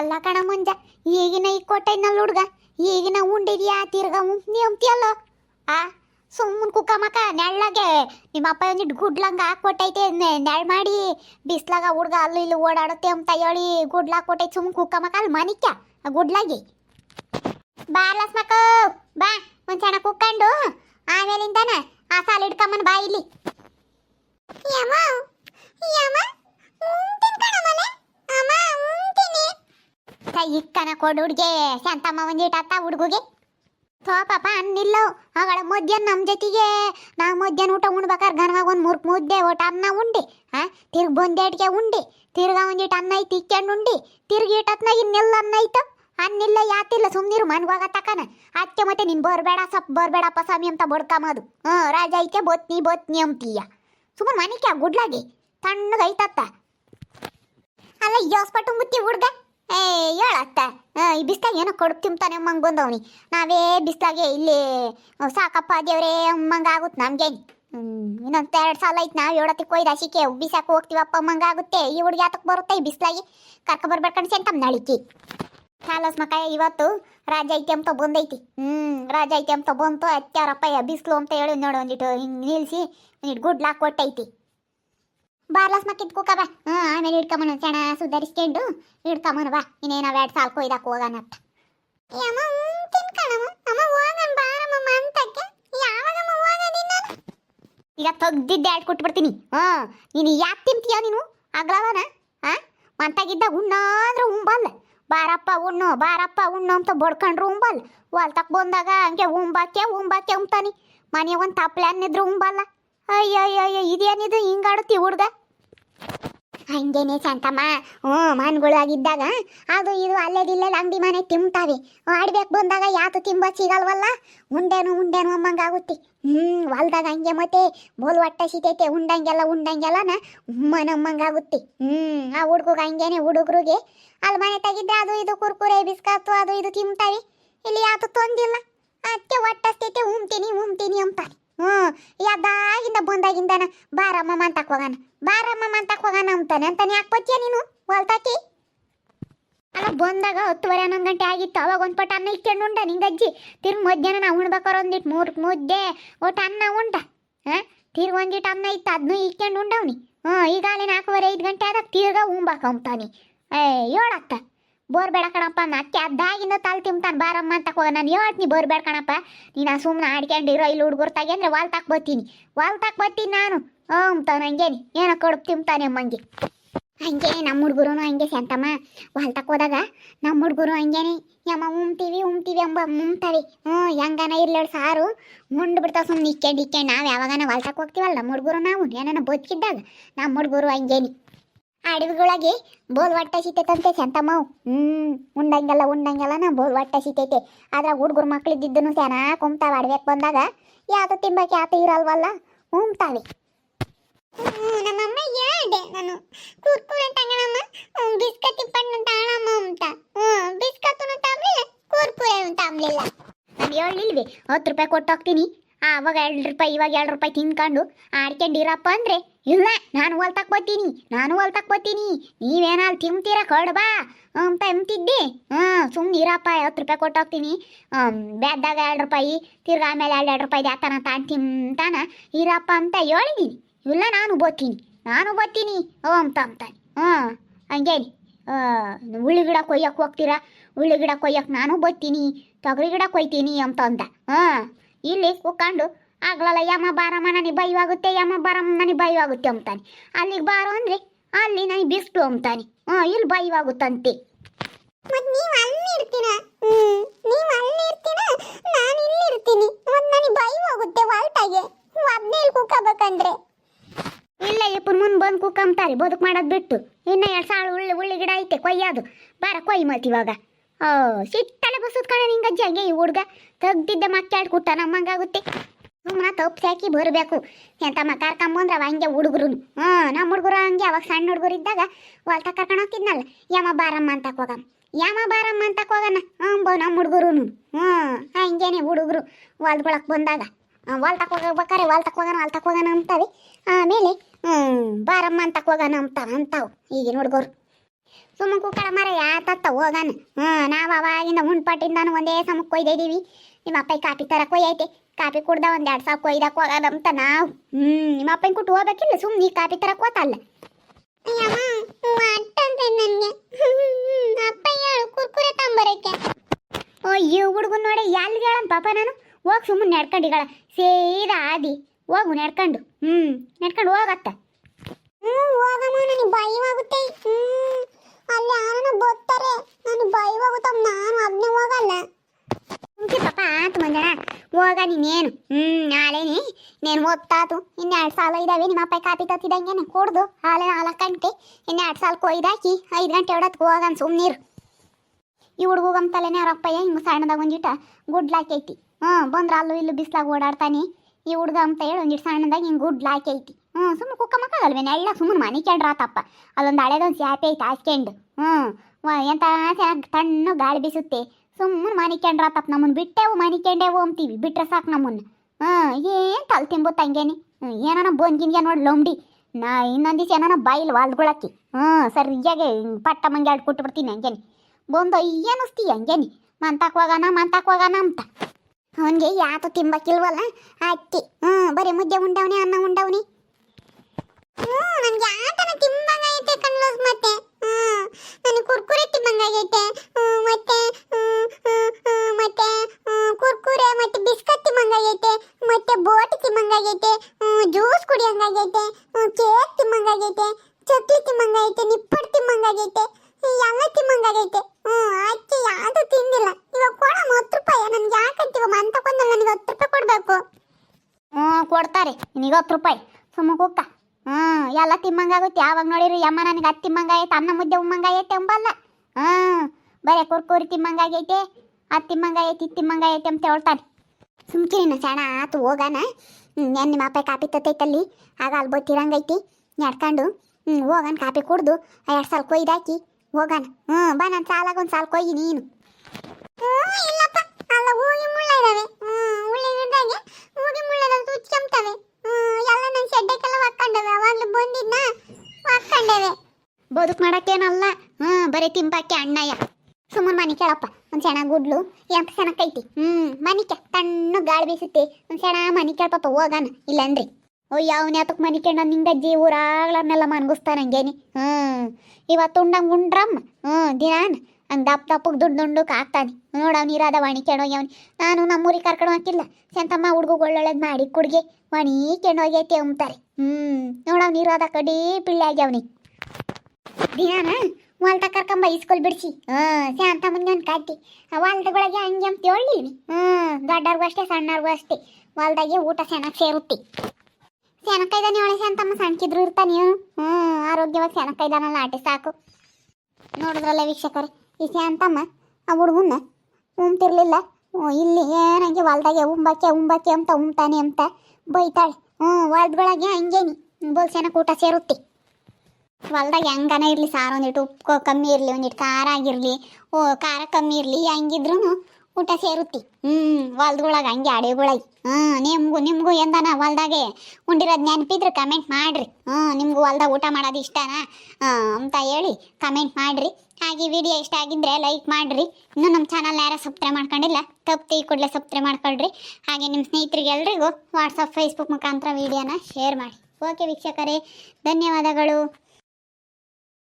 ಅಲ್ಲ ಕಣ ಮುಂಜ, ಈಗಿನ ಈ ಕೊಟ್ಟೈನಲ್ಲಿ ಹುಡ್ಗ, ಈಗಿನ ಉಂಡಿದ್ಯಾ ತಿರ್ಗ ಉಂಪ್ನಿ ಅಂತೀಯಲ್ಲ ಆ ಸುಮ್ಮನೆ ಮಕ್ಕ ನೆಳ್ಳಗೆ. ನಿಮ್ಮ ಅಪ್ಪ ಒಂದಿಟ್ಟು ಗುಡ್ಲಂಗ ಹಾಕ್ಕೊಟ್ಟೈತೆ ನೆಳ್ ಮಾಡಿ. ಬಿಸ್ಲಾಗ ಹುಡ್ಗ ಅಲ್ಲಿ ಇಲ್ಲಿ ಓಡಾಡುತ್ತೆ ಅಂತ ಹೇಳಿ ಗುಡ್ಲ ಕೊಟ್ಟೈತೆ ಸುಮ್ಮನೆ ಮಕ್ಕ ಅಲ್ಲಿ ಮನಿಕ್ಯ ಗುಡ್ಲಾಗಿ. ಬಾರ್ಲಸ್ ಮಕ್ಕ ಬಾ, ಒಂದು ಚೆನ್ನಾಗಿ ಕುಕ್ಕಂಡು. ಆಮೇಲಿಂದನ ಆ ಸಾಲ ಇಡ್ಕೊಂಬನ್ ಬಾ ಇಲ್ಲಿ. ಯಮ ಯಮ ಉಂತಿನ್ ಇಕ್ಕನ ಕೊಡು ಹುಡ್ಗೆ. ಶಾಂತಮ್ಮ ಒಂದಿಟ್ಟ ಹುಡುಗಿಗೆ. ತೋ ಪಾಪ, ಅನ್ನಿಲ್ಲ. ಆಗಳ ಮಧ್ಯಾಹ್ನ ನಮ್ಮ ಜೊತೆಗೆ. ನಾವು ಮಧ್ಯಾಹ್ನ ಊಟ ಉಣ್ಬೇಕಾದ್ರೆ ಘನವಾಗ ಒಂದು ಮುರ್ಕ್ ಮುದ್ದೆ ಊಟ ಅನ್ನ ಉಂಡಿ. ಹಾ ತಿರ್ಗಿ ಬಂದೇಟ್ಗೆ ಉಂಡಿ. ತಿರ್ಗಾ ಒಂದಿಟ್ಟು ಅನ್ನ ಐತಿ, ಇಕ್ಕೊಂಡು ಉಂಡಿ. ತಿರ್ಗಿ ಇಟ್ಟತ್ನಾಗ ಇನ್ನೆಲ್ಲ ಅನ್ನ ಐತ? ಅನ್ನಿಲ್ಲ, ಯಾತಿಲ್ಲ ಸುಮ್ಮನಿರು ಮನ್ಗೋಗ ತಕನ. ಅದಕ್ಕೆ ಮತ್ತೆ ನೀನು ಬರಬೇಡ, ಸಪ್ ಬರಬೇಡಪ್ಪ ಸ್ವಾಮಿ ಅಂತ ಬಡ್ಕಮದು. ಹ್ಞೂ, ರಾಜ ಐತೆ, ಬೊತ್ನಿ ಬೊತ್ನಿ ಅಂತೀಯ. ಸುಮ್ಮನೆ ಮನಿಕೆ ಗುಡ್ಲಾಗಿ. ತಣ್ಣಗೆ ಐತತ್ತ. ಅಲ್ಲ ಯೋಸ್ಪಟ್ಟು ಮುತ್ತಿ ಹುಡ್ಗ. ಏ ಹೇಳತ್ತ ಈ ಬಿಸ್ಲಾಗ ಏನೋ ಕೊಡುಕ್ ತಿಂತಾನೆ ಅಮ್ಮಂಗೆ ಬಂದವನಿ. ನಾವೇ ಬಿಸ್ಲಾಗೆ ಇಲ್ಲಿ ಸಾಕಪ್ಪ ದೇವ್ರೇ, ಅಮ್ಮಂಗೆ ಆಗುತ್ತೆ ನಮ್ಗೆ. ಇನ್ನೊಂದು ಎರಡು ಸಾಲ ಐತೆ ನಾವು ಏಳತ್ತಿ ಕೊಯ್ದು ಹಸಿಕೆ ಬಿಸಾಕ್ ಹೋಗ್ತೀವಪ್ಪ, ಅಮ್ಮಂಗೆ ಆಗುತ್ತೆ. ಈ ಹುಡುಗಿ ಆತಕ್ಕೆ ಬರುತ್ತೆ ಈ ಬಿಸ್ಲಾಗಿ. ಕರ್ಕ ಬರ್ಬೇಕಂತ ಅಂತ ನಳಿಕಿ. ಕಾಲಸ್ ಮಕ ಇವತ್ತು ರಾಜ ಐತಿ ಅಂತ ಬಂದೈತಿ. ಹ್ಮ್, ರಾಜ ಐತಿ ಅಂತ ಬಂತು. ಅತ್ಯಾರಪ್ಪ ಬಿಸ್ಲು ಅಂತ ಹೇಳಿ ನೋಡು ಒಂದಿಟ್ಟು ಹಿಂಗೆ ನಿಲ್ಸಿ ಒಂದಿಟ್ಟು ಗುಡ್ಲಾಕ್ ಕೊಟ್ಟೈತಿ. ಬಾರ್ಲಸ್ ಮಕ್ಕಿದ್ ಕೂಕ ಬಾ ಹ್ಞೂ ಆಮೇಲೆ ಹಿಡ್ಕೊಂಬನು ಚಣ ಸುಧಾರಿಸ್ಕೊಂಡು ಹಿಡ್ಕೊಂಬನು ಬಾ. ಇನ್ನೇನು ಎರಡು ಸಾಲ್ ಕೊಯ್ದಾಕ ಹೋಗೋಣತ್ತ ಈಗ ತೆಗ್ದಿದ್ದೆ ಎರಡು ಕೊಟ್ಬಿಡ್ತೀನಿ. ಹಾಂ ನೀನು ಯಾಕೆ ತಿಂತೀಯ ನೀನು? ಅಗ್ಲವನ ಹಾಂ ಮಂತಾಗಿದ್ದ ಉಣ್ಣಾದ್ರೆ ಉಂಬಲ್ಲ ಬಾರಪ್ಪ, ಉಣ್ಣು ಬಾರಪ್ಪ, ಉಣ್ಣು ಅಂತ ಬಡ್ಕೊಂಡ್ರು ಉಂಬಲ್ಲ ಹೊಲ್ತಕ್ ಬಂದಾಗ ಹಂಗೆ ಉಂಬಾಕೆ ಉಂಬಾಕೆ ಉಂಬ್ತಾನೆ ಮನೆ ಒಂದು ತಪ್ಪಲೆ ಅನ್ನಿದ್ರು ಉಂಬಲ್ಲ. ಅಯ್ಯೋ ಅಯ್ಯೋ ಇದೇನಿದು ಹಿಂಗಾಡುತ್ತಿ ಹುಡ್ಗ? ಹಂಗೇನೆ ಶಾಂತಮ್ಮ. ಹ್ಞೂ ಮನ್ಗಳಾಗಿದ್ದಾಗ ಅದು ಇದು ಅಲ್ಲೇದಿಲ್ಲೇ ಅಂಗಡಿ ಮನೆ ತಿಂತಾವೆ ಆಡ್ಬೇಕು ಬಂದಾಗ ಯಾತು ತಿಂಬ ಸಿಗಲ್ವಲ್ಲ? ಉಂಡೇನು ಉಂಡೇನು ಅಮ್ಮಂಗಾಗುತ್ತೆ. ಹ್ಞೂ, ಹೊಲ್ದಾಗ ಹಂಗೆ ಮತ್ತೆ ಬೋಲ್ ಒಟ್ಟ ಸಿತೈತೆ, ಉಂಡಂಗೆಲ್ಲ, ಉಂಡಂಗೆಲ್ಲನ ಉಮ್ಮನಮ್ಮಂಗಾಗುತ್ತೆ ಹ್ಞೂ, ಆ ಹುಡುಗಗೆ ಹಂಗೇನೆ, ಹುಡುಗರಿಗೆ. ಅಲ್ಲಿ ಮನೆ ತೆಗಿದ್ರೆ ಅದು ಇದು ಕುರ್ಕುರೆ, ಬಿಸ್ಕತ್ತು, ಅದು ಇದು ತಿಂತಾವೆ ಇಲ್ಲಿ ಯಾತು ತೊಂದಿಲ್ಲ. ಅದಕ್ಕೆ ಹೊಟ್ಟಸ್ತೈತೆ ಉಮ್ತೀನಿ ಉಮ್ತೀನಿ ಅಂತಾರೆ. ಹ್ಞೂ, ಯಾವ್ದಾಗಿಂದ ಬಂದಾಗಿಂದನ. ಬಾರಮ್ಮ ಅಂತ ಹೋಗೋಣ. ಬಾರಮ್ಮ ಅಂತ ಹೋಗೋಣ ಅಂತಾನೆ. ಅಂತಾನೆ, ಯಾಕೆ ಬತ್ತೀಯ ನೀನು? ಹೊಲ್ತಾಕಿ. ಅಲ್ಲ ಬಂದಾಗ ಹತ್ತುವರೆ ಹನ್ನೊಂದು ಗಂಟೆ ಆಗಿತ್ತು. ಅವಾಗ ಒಂದು ಪಟ ಅನ್ನ ಇಕ್ಕೊಂಡು ನಿಂಗೆ ನಿಂಗಜ್ಜಿ ತಿರ್ಗಿ ಮಧ್ಯಾಹ್ನ ನಾವು ಉಣ್ಬೇಕಾರೆ ಒಂದಿಟ್ಟು ಮೂರು ಮುದ್ದೆ ಒಟ್ಟು ಅನ್ನ ಉಂಟ ಹಾಂ? ತಿರ್ಗಿ ಒಂದಿಟ್ಟು ಅನ್ನ ಇತ್ತು ಅದನ್ನೂ ಇಕ್ಕೊಂಡು ಉಂಡವ್ನಿ. ಹ್ಞೂ ಈಗಾಗಲೇ ನಾಲ್ಕೂವರೆ ಐದು ಗಂಟೆ ಆದಾಗ ತಿರ್ಗ ಉಂಬಾಕ ಅಂತಾನೆ ಏ ಹೇಳತ್ತ ಬೋರ್ಬೇಡ ಕಣಪ್ಪ, ನಾ ಅಕ್ಕಿ ಅದ್ದಾಗಿಂದ ತಾಲ್ ತಿಂತಾನೆ ಬಾರಮ್ಮ ಅಂತ ಹೋಗ. ನಾನು ಹೇಳ್ತೀನಿ ಬೋರ್ಬೇಡ ಕಣಪ್ಪ. ನೀನು ಸುಮ್ಮನೆ ಆಡ್ಕೊಂಡಿರೋ ಇಲ್ಲಿ ಹುಡುಗರು ತಾಗಿ ಅಂದ್ರೆ ವಾಲ್ ತಾಕ್ ಬರ್ತೀನಿ. ವಾಲ್ ತಾಕ್ ಬರ್ತೀನಿ ನಾನು. ಅಂತಾನೆ ಹಂಗೇನಿ. ಏನೋ ಕಡುಪು ತಿಂತಾನೆ ಅಮ್ಮಂಗೆ. ಹಂಗೆ ನಮ್ಮ ಹುಡುಗರು ಹಂಗೆ ಶಾಂತಮ್ಮ. ವಾಲ್ ತಾಕ್ ಹೋದಾಗ ನಮ್ಮ ಹುಡುಗರು ಹಂಗೇನೆ. ಯಮ್ಮ ಉಮ್ತೀವಿ ಉಮ್ತೀವಿ ಅಂಬ ಉಮ್ತಾವೆ ಹ್ಞೂ ಹೆಂಗನ ಇರ್ಲೇಳು ಸಾರು. ಮುಂಡು ಬಿಡ್ತಾವೆ ಸುಮ್ಮನೆ ಇಕ್ಕೆಂಡು ಇಕ್ಕೆಂಡು. ನಾವು ಯಾವಾಗನ ವಾಲ್ ತಾಕ್ ಹೋಗ್ತೀವಲ್ಲ ನಮ್ಮ ಹುಡುಗರು ನಾವು. ಏನಾನ ಬದುಕಿದ್ದಾಗ ನಮ್ಮ ಹುಡುಗರು ಹಂಗೇನಿ. ಅಡವಿಗಳಾಗಿ ಬೋಲ್ ಹೊಟ್ಟೆ ಸಿತೈತಂತೆ ಶಾಂತಮ್ಮವು. ಹ್ಞೂ ಉಂಡಂಗೆಲ್ಲ ಉಂಡಂಗೆಲ್ಲ ನಾ ಬೋಲ್ ಹೊಟ್ಟೆ ಸಿತೈತೆ. ಆದ್ರೆ ಹುಡುಗರು ಮಕ್ಳಿದ್ದಿದ್ದನು ಸ್ಯಾನ ಕುಮ್ತಾವ ಅಡ್ಬೇಕು ಬಂದಾಗ. ಯಾವುದು ತಿಂಬಕ್ಕೆ ಯಾತ ಇರಲ್ವಲ್ಲ ಉಮ್ತಾವೆ ನಮ್ಮಮ್ಮ ಹೇಳ್ದೆ ನಾನು. ಕುರ್ಕುರೆ ತಗೊಳಮ್ಮ ಬಿಸ್ಕತ್ ಪಣ್ಣು ತಾಳಮ್ಮ ಅಂತ ಹ್ಞೂ ಬಿಸ್ಕತ್ತೂ ತಾಮ್ಲಿಲ್ಲ ಕುರ್ಕುರೆ ತಾಮ್ಲಿಲ್ಲ. ನಾನು ಹೇಳಿಲ್ವಿ ಹತ್ತು ರೂಪಾಯಿ ಕೊಟ್ಟು ಹೋಗ್ತೀನಿ. ಆವಾಗ ಎರಡು ರೂಪಾಯಿ ಇವಾಗ ಎರಡು ರೂಪಾಯಿ ತಿನ್ಕೊಂಡು ಆಡ್ಕೊಂಡಿರಪ್ಪ ಅಂದ್ರೆ ಇಲ್ಲ, ನಾನು ಹೊಲ್ತಕ್ ಬರ್ತೀನಿ ನಾನು ಹೊಲ್ತಕ್ ಬರ್ತೀನಿ ನೀವೇನಲ್ಲಿ ತಿಂತೀರ, ಕಡ್ ಬಾ. ಅಂತ ಅಂತಿದ್ದೆ. ಹಾಂ ಸುಮ್ಮನೆ ಇರಪ್ಪ ಹತ್ತು ರೂಪಾಯಿ ಕೊಟ್ಟು ಹೋಗ್ತೀನಿ. ಬ್ಯಾದ್ದಾಗ ಎರಡು ರೂಪಾಯಿ, ತಿರ್ಗಾ ಆಮೇಲೆ ಎರಡು ಎರಡು ರೂಪಾಯಿ ಯಾತನ ತಾನು ತಿಂತಾನ ಇರಪ್ಪ ಅಂತ ಹೇಳಿದೀನಿ. ಇಲ್ಲ, ನಾನು ಬರ್ತೀನಿ ನಾನು ಬರ್ತೀನಿ ಓ ಅಂತ ಅಂತಾನೆ. ಹಾಂ ಹಂಗೇನಿ ಹುಳಿ. ಗಿಡ ಕೊಯ್ಯಕ್ಕೆ ಹೋಗ್ತೀರಾ? ಹುಳಿ ಗಿಡ ಕೊಯ್ಯಕ್ಕೆ ನಾನು ಬರ್ತೀನಿ ತೊಗರಿ ಗಿಡ ಕೊಯ್ತೀನಿ ಅಂತ ಅಂದ. ಹಾಂ, ಇಲ್ಲಿ ಕುತ್ಕೊಂಡು ಆಗ್ಲಲ್ಲ ಯಮ್ಮ ಬಾರಮ್ಮ ನನಗೆ ಭಯವಾಗುತ್ತೆ ಯಮ್ಮ ಬಾರಮ್ಮ ನನಗೆ ಅಂತಾನೆ. ಅಲ್ಲಿಗೆ ಬಾರೋ ಅಂದರೆ ಅಲ್ಲಿ ನನಗೆ ಬಿಸ್ಲು ಅಂತಾನೆ. ಹಾಂ ಇಲ್ಲಿ ಬೈವಾಗುತ್ತಂತೆ. ಮತ್ತೆ ನೀವು ಅಲ್ಲಿ ಇರ್ತೀರ? ನೀವು ಅಲ್ಲಿ ಇರ್ತೀರ ನಾನು ಇಲ್ಲಿ ಇರ್ತೀನಿ. ಮತ್ತೆ ನನಗೆ ಭಯವಾಗುತ್ತೆ ವಾಲ್ಟಾಗೆ ಒಬ್ಬನೇ ಇಲ್ಲಿ ಕುಕ್ಕಬೇಕಂದ್ರೆ. ಇಲ್ಲ ಯಪ್ಪನ ಮುಂದೆ ಬಂದು ಕುಕ್ಕಂತಾರೆ ಬದುಕು ಮಾಡೋದು ಬಿಟ್ಟು. ಇನ್ನು ಎರಡು ಸಾಳು ಉಳ್ಳಿ ಉಳ್ಳಿ ಗಿಡ ಐತೆ ಕೊಯ್ಯೋದು. ಬಾರ ಕೊಯ್ ಮತ್ ಇವಾಗ. ಓ ಸಿಟ್ಟಲೆ ಬಸದ್ ಕಣ ನಿಂಗೆ ಅಜ್ಜಿ ಹಂಗೆ ಈ ಹುಡ್ಗ. ತೆಗ್ದಿದ್ದೆ ಮಕ್ಕಾಡ್ ಕುಟ್ಟ ನಮ್ಮಂಗಾಗುತ್ತೆ. ಸುಮ್ಮನೆ ತಪ್ಪು ಹಾಕಿ ಬರಬೇಕು. ಎಂತಮ್ಮ ಕರ್ಕೊಂಬಂದ್ರೆ ಅವ ಹಂಗೆ ಹುಡುಗರು ಹ್ಞೂ ನಮ್ಮ ಹುಡುಗರು ಹಂಗೆ ಅವಾಗ ಸಣ್ಣ ಹುಡುಗರು ಇದ್ದಾಗ ಹೊಲ್ತ ಕರ್ಕೊಂಡು ಹೋಗ್ತಿದ್ನಲ್ಲ, ಯಮ ಬಾರಮ್ಮ ಅಂತ ಹೋಗಮ್ಮ. ಯಮ ಬಾರಮ್ಮ ಅಂತ ಹೋಗಣ ಬೋ ನಮ್ಮ ಹುಡುಗರು ಹ್ಞೂ ಹಂಗೇನೆ ಹುಡುಗರು ಹೊಲ್ದೊಳಕ್ ಬಂದಾಗ. ಹೊಲ್ತಕ್ಕೆ ಹೋಗ್ಬೇಕಾರೆ ಹೊಲ್ತಕ್ಕೆ ಹೋಗೋಣ ಹೊಲ್ತಕ್ಕೆ ಹೋಗೋಣ ಅಂತಾವೆ. ಆಮೇಲೆ ಹ್ಞೂ ಬಾರಮ್ಮ ಅಂತ ಹೋಗೋಣ ಅಂತ ಅಂತಾವು ಈಗಿನ ಹುಡುಗರು. ಸುಮ್ಮ ಕುಕ್ಕಳ ಮರ ಯಾತತ್ತ ಹೋಗಾನ. ಹ್ಞೂ ನಾವು ಅವಾಗಿಂದ ಉಂಡ್ಪಟ್ಟಿಂದಾನು ಒಂದೇ ಸಮಕ್ಕೆ ಕೊಯ್ದಿದ್ದೀವಿ ನಿಮ್ಮ ಅಪ್ಪ ಕಾಪಿ ತರ ಕೊಯ್ಯೈತೆ ಕಾಪಿ ಕುಡ್ದ ಒಂದ್ ಎರಡು ಸಾವಿರ ಕೊಯ್ದಕ್ಕೆ ಅಂತ ನಾವು ಹ್ಞೂ ನಿಮ್ಮ ಅಪ್ಪನ ಕೊಟ್ಟು ಹೋಗ್ಬೇಕಿಲ್ಲ ಸುಮ್ಮನೆ ಈ ಕಾಪಿ ತರ ಕೋತಲ್ಲ. ನನಗೆ. ಅಪ್ಪ ಹೇಳು ಕುರ್ಕುರೆ ತಂಬರಕ್ಕೆ. ಅಯ್ಯೋ ಹುಡುಗನ್ ನೋಡಿ ಎಲ್ಲಿಗೆ ಹೇಳನ್ ಪಾಪ ನಾನು? ಹೋಗಿ ಸುಮ್ಮನೆ ನಡ್ಕೊಂಡಿಗಳ ಸೀದಾ ಆದಿ. ಹೋಗು ನಡ್ಕೊಂಡು. ಹ್ಞೂ ನಡ್ಕೊಂಡು ಹೋಗತ್ತ. ಹ್ಞೂ ಹೋಗಮ್ಮ ನನಗೆ ಭಯವಾಗುತ್ತೆ. ಹ್ಞೂ ಅಲ್ಲಿ ಯಾರನ್ನ ಬರ್ತಾರೆ ನನಗೆ ಭಯವಾಗುತ್ತಮ್ಮ ನಾನು ಅದನ್ನೇ ಹೋಗಲ್ಲ. ಪಾಪ ಹೋಗ ನೀನೇನು ಹ್ಞೂ ನಾಳೆನಿ. ನೀನು ಓದ್ತಾತು. ಇನ್ನೆರಡು ಸಾಲ ಇದಾವೆ. ನಿಮ್ಮ ಅಪ್ಪ ಕಾಪಿ ತತ್ತಿದಂಗೆನೆ ಕುಡ್ದು. ಹಾಲೆ ನಾಲ್ಕು ಗಂಟೆ ಇನ್ನೆರಡು ಸಾಲ ಕೊಯ್ದಾಕಿ ಐದು ಗಂಟೆ ಹೊಡತ್ಗೆ ಹೋಗನ್ ಸುಮ್ಮನೀರು ಈ ಹುಡುಗಮ್ ತಲೆನೇ ಅವ್ರಪ್ಪಯ್ಯ ಹಿಂಗೆ ಸಣ್ಣದಾಗ ಒಂದಿಟ ಗುಡ್ಲಾಕೈತಿ. ಹ್ಞೂ ಬಂದ್ರೆ ಅಲ್ಲೂ ಇಲ್ಲೂ ಬಿಸ್ಲಾಗ ಓಡಾಡ್ತಾನೆ. ಈ ಹುಡುಗ ಅಂತ ಹೇಳಿ ಒಂದಿಟ್ಟು ಸಣ್ಣದಾಗ ಹಿಂಗೆ ಗುಡ್ಲಾಕೈತಿ. ಹ್ಞೂ ಸುಮ್ಮನೆ ಕುಕ್ಕ ಮಕ್ಕಳಲ್ವೇ ಎಲ್ಲ ಸುಮ್ಮನೆ ಮನೆ ಕೆಂಡ್ರಾತಪ್ಪ ಅಲ್ಲೊಂದು ಹಳೆದೊಂದು ಸ್ಯಾಪೆ ಐತೆ, ಹಾಸ್ಕೊಂಡು. ಹ್ಞೂ ಎಂತ ಚೆನ್ನಾಗಿ ತಣ್ಣು ಗಾಳಿ ಬೀಸುತ್ತೆ. ಸುಮ್ಮನೆ ಮನೆ ತಪ್ಪ ನಮ್ಮನ್ನು ಬಿಟ್ಟೆವು ಮನೆ ಕೆಂಡೇವು ಅಂತೀವಿ. ಬಿಟ್ರೆ ಸಾಕು ನಮ್ಮನ್ನು ಹಾಂ, ಏನು ತಲೆ ತಿಂಬು ತಂಗೇನಿ ಏನಾನ ಬೋನ್ಗಿನ್ಗೆ ನೋಡಿ ಲೊಂಬಿ ನಾ ಇನ್ನೊಂದು ದಿವಸ ಏನಾನ ಬಾಯಿಲ್ ವಾಲ್ಗೊಳಕ್ಕಿ. ಹ್ಞೂ ಸರಿಯಾಗಿ ಪಟ್ಟ ಮಂಗೆ ಎರಡು ಕೊಟ್ಟು ಬಿಡ್ತೀನಿ ಹಂಗೇನಿ. ಬಂದು ಅಯ್ಯನಸ್ತಿ ಹಂಗೇನಿ. ಮಂತಕ್ಕೆ ಹೋಗೋಣ ಮಂತಕ್ಕೆ ಹೋಗೋಣ ಅಂತ. ಅವನಿಗೆ ಯಾತು ತಿಂಬಕ್ಕಿಲ್ವಲ್ಲ ಅಕ್ಕಿ ಹ್ಞೂ ಬರೀ ಮುದ್ದೆ ಉಂಡವನಿ, ಅನ್ನ ಉಂಡವನಿ. ಚಕ್ಲಿ ನಿಪ್ಪರ್ತಿ ನಿಪ್ಪಟ್ಟು ತಿಂಬಂಗಾಗೈತೆ ಎಲ್ಲ ತಿಂಬಂಗಾಗೈತೆ ಹ್ಞೂ ಅಚ್ಚಿ ಯಾವುದು ತಿಂದಿಲ್ಲ. ಇವಾಗ ಕೊಡಮ್ಮ ಹತ್ತು ರೂಪಾಯಿ. ನನ್ಗೆ ಯಾಕಂತೀವ ಮಂತ ಬಂದ ನನಗೆ ಹತ್ತು ರೂಪಾಯಿ ಕೊಡಬೇಕು. ಹ್ಞೂ ಕೊಡ್ತಾರೆ. ನಿನಗೆ ಹತ್ತು ರೂಪಾಯಿ. ಸುಮ್ಮ ಕುಕ್ಕ ಹ್ಞೂ ಎಲ್ಲ ತಿಮ್ಮಂಗಾಗುತ್ತೆ. ಯಾವಾಗ ನೋಡಿರಿ ಯಮ್ಮ, ನನಗೆ ಹತ್ತು ಐತೆ ಅನ್ನ ಮುದ್ದೆ ಐತೆ ಎಂಬಲ್ಲ. ಹ್ಞೂ ಬರೀ ಕುರ್ಕುರಿ ತಿಮ್ಮಂಗಾಗೈತೆ, ಅದು ತಿಮ್ಮಂಗಾಗೈತೆ ತಿ ತಿಮ್ಮಂಗ ಅಂತ ಹೇಳ್ತಾನೆ. ಸುಮ್ಕಿನ ಸಣ್ಣ ಆತು, ಹೋಗಾನ. ನಿಮ್ಮ ಅಪ್ಪ ಕಾಪಿ ತತ್ತೈತಲ್ಲಿ ಆಗ ಅಲ್ಲಿ ಬತ್ತಿರಂಗೈತಿ, ನಡ್ಕೊಂಡು. ಹ್ಞೂ ಹೋಗನ್, ಕಾಪಿ ಕುಡ್ದು ಎರಡು ಸಾಲ ಕೊಯ್ದಾಕಿ ಹೋಗಣ ಹ್ಞೂ ಬಾ ನಾನು ಸಾಲಾಗ ಒಂದು ಸಾಲ ಕೊಯ್ಯಿ ನೀನು. ಬದುಕು ಮಾಡಕ್ಕೇನಲ್ಲ. ಹ್ಞೂ ಬರೀ ತಿಂಬಾಕೆ ಅಣ್ಣಯ್ಯ. ಸುಮ್ಮನೆ ಮನೆ ಕೇಳಪ್ಪ, ಒಂದು ಸೆಣ ಗುಡ್ಲು ಎಂತ ಸೆಣಕ್ಕೈತಿ ಹ್ಞೂ ಮನಿಕೆ ತಣ್ಣು ಗಾಳಿ ಬೀಸುತ್ತೆ. ಒಂದು ಸೆಣ ಮನೆ ಕೇಳಪ್ಪ ಹೋಗಾನ, ಇಲ್ಲಂದ್ರಿ. ಯಾವನ ಯಾತಕ್ಕೆ ಮನೆ ಕೇಳ ನಿಂಗಜ್ಜಿ ಊರಾಗ್ಲನ್ನೆಲ್ಲ ಮನ್ಗಿಸ್ತಾನೆ ಹಂಗೇನಿ. ಹ್ಞೂ ಇವತ್ತು ಉಂಡಂಗೆ ಉಂಡ್ರಮ್ಮ ಹ್ಞೂ ದಿನಾನ? ಹಂಗೆ ದಪ್ಪ ದಪ್ಪಗೆ ದುಡ್ಡು ದುಂಡುಕ್ ಹಾಕ್ತಾನೆ ನೋಡು ಅವ್ನು ಇರಾದ ವಾಣಿ ಕೆಣೋಗ್ಯವನಿ ನಾನು ನಮ್ಮೂರಿಗೆ ಕರ್ಕೊಂಡು ಹಾಕಿಲ್ಲ ಶಾಂತಮ್ಮ ಹುಡುಗ ಒಳ್ಳೊಳ್ಳೇದು ಮಾಡಿ ಕುಡ್ಗೆ. ವಾಣಿ ಕೆಣೋಗೈತೆ ಅಂತಾರೆ ಹ್ಞೂ ನೋಡು ನೀರಾದ ಕಡಿ ಪಿಳ್ಳೆ ಆಗ್ಯಾವನಿ ದಿನಾನ ಹೊಲ್ದ ಕರ್ಕೊಂಬ ಇಸ್ಕೊಲ್ ಬಿಡಿಸಿ. ಹಾಂ ಶಾಂತ ಮುಂದೆ ಒಂದು ಕಟ್ಟಿ ಹೊಲ್ದಗಳಿಗೆ ಹಂಗೆ ಅಂತ ಹೇಳಿನಿ ಹ್ಞೂ ದೊಡ್ಡವ್ರಿಗೂ ಅಷ್ಟೇ ಸಣ್ಣವ್ರಿಗೂ ಅಷ್ಟೇ. ಹೊಲ್ದಾಗೆ ಊಟ ಚೆನ್ನಾಗಿ ಸೇರುತ್ತೆ. ಸೆನಕೈದಾನೆ ಅವಳೆ ಶಾಂತಮ್ಮ ಸಣ್ಕಿದ್ರು ಇರ್ತಾನೆ ಹ್ಞೂ, ಆರೋಗ್ಯವಾಗಿ ಸೆನಕೈದಾನಲ್ಲ ಆಟೆ, ಸಾಕು. ನೋಡಿದ್ರಲ್ಲ ವೀಕ್ಷಕರೇ, ಈ ಶಾಂತಮ್ಮ, ಆ ಹುಡುಗನ್ನ ಉಮ್ತಿರ್ಲಿಲ್ಲ. ಇಲ್ಲಿ ಏನಂಗೆ ಹೊಲ್ದಾಗೆ ಉಂಬಾಕೆ ಉಂಬಾಕೆ ಅಂತ ಉಮ್ತಾನೆ ಅಂತ ಬೈತಾಳೆ. ಹ್ಞೂ ಹೊಲ್ದೊಳಗೆ ಹಂಗೇನಿ. ಬೋಲ್ ಚೆನ್ನಾಗಿ ಊಟ ಸೇರುತ್ತೆ. ಹೊಲ್ದಾಗ ಹೆಂಗನ ಇರಲಿ, ಸಾರು ಒಂದಿಟ್ಟು ಉಪ್ಪು ಕಮ್ಮಿ ಇರಲಿ, ಒಂದಿಟ್ಟು ಖಾರ ಆಗಿರಲಿ, ಓ, ಖಾರ ಕಮ್ಮಿ ಇರಲಿ ಹೆಂಗಿದ್ರು ಊಟ ಸೇರುತ್ತೆ. ಹ್ಮ್ ಹೊಲ್ದೊಳಗೆ ಹಂಗೆ ಅಡಿಗೊಳಗೆ ಹ್ಮ್ ನಿಮ್ಗೂ ನಿಮ್ಗೂ ಎಂದನ ಹೊಲ್ದಾಗೆ ಉಂಡಿರೋದು ನೆನಪಿದ್ರೆ ಕಮೆಂಟ್ ಮಾಡ್ರಿ. ಹ್ಮ್ ನಿಮ್ಗೂ ಹೊಲ್ದಾಗ ಊಟ ಮಾಡೋದು ಇಷ್ಟನಾ? ಅಂತ ಹೇಳಿ ಕಮೆಂಟ್ ಮಾಡ್ರಿ. ಹಾಗೆ ವಿಡಿಯೋ ಇಷ್ಟ ಆಗಿದ್ರೆ ಲೈಕ್ ಮಾಡ್ರಿ. ಇನ್ನೂ ನಮ್ಮ ಚಾನಲ್ ಯಾರು ಸಬ್ಸ್ಕ್ರೈಬ್ ಮಾಡ್ಕೊಂಡಿಲ್ಲ, ತಪ್ಪು ಈ ಕೂಡಲೇ ಸಬ್ಸ್ಕ್ರೈಬ್ ಮಾಡ್ಕೊಳ್ರಿ. ಹಾಗೆ ನಿಮ್ಮ ಸ್ನೇಹಿತರಿಗೆ ಎಲ್ರಿಗೂ ವಾಟ್ಸಪ್ ಫೇಸ್ಬುಕ್ ಮುಖಾಂತರ ವಿಡಿಯೋನ ಶೇರ್ ಮಾಡಿ. ಓಕೆ ವೀಕ್ಷಕರೇ, ಧನ್ಯವಾದಗಳು.